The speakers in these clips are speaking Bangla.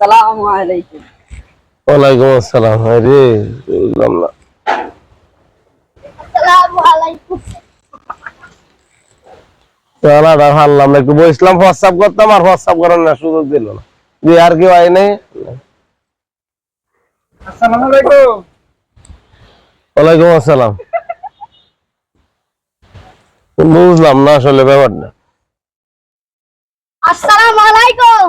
আসসালামু আলাইকুম। ওয়ালাইকুম আসসালাম আরে বুঝলাম না আসসালামু আলাইকুম। চালাটা না একটু বসলাম হোয়াটসঅ্যাপ করতাম আর হোয়াটসঅ্যাপ করার না সুযোগ দিল না। দিয়ে আর কেউ আয় নাই। আসসালামু আলাইকুম। ওয়ালাইকুম আসসালাম। বুঝলাম না আসলে ব্যাপারটা। আসসালামু আলাইকুম।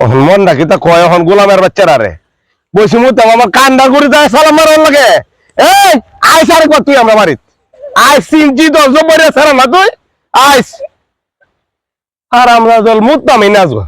এখন মন রাখি তা কয় এখন গোলামের বাচ্চারা রে। বসে তো আমার কান্ডা করে যায়, সালাম মারার লাগে। এই, আইস আরেকবার তুই আমরা বাড়িত। আইস সিনজি দশ বড়িয়া সারা না তুই? আইস। আর আমরা জল মুতামই না আজগো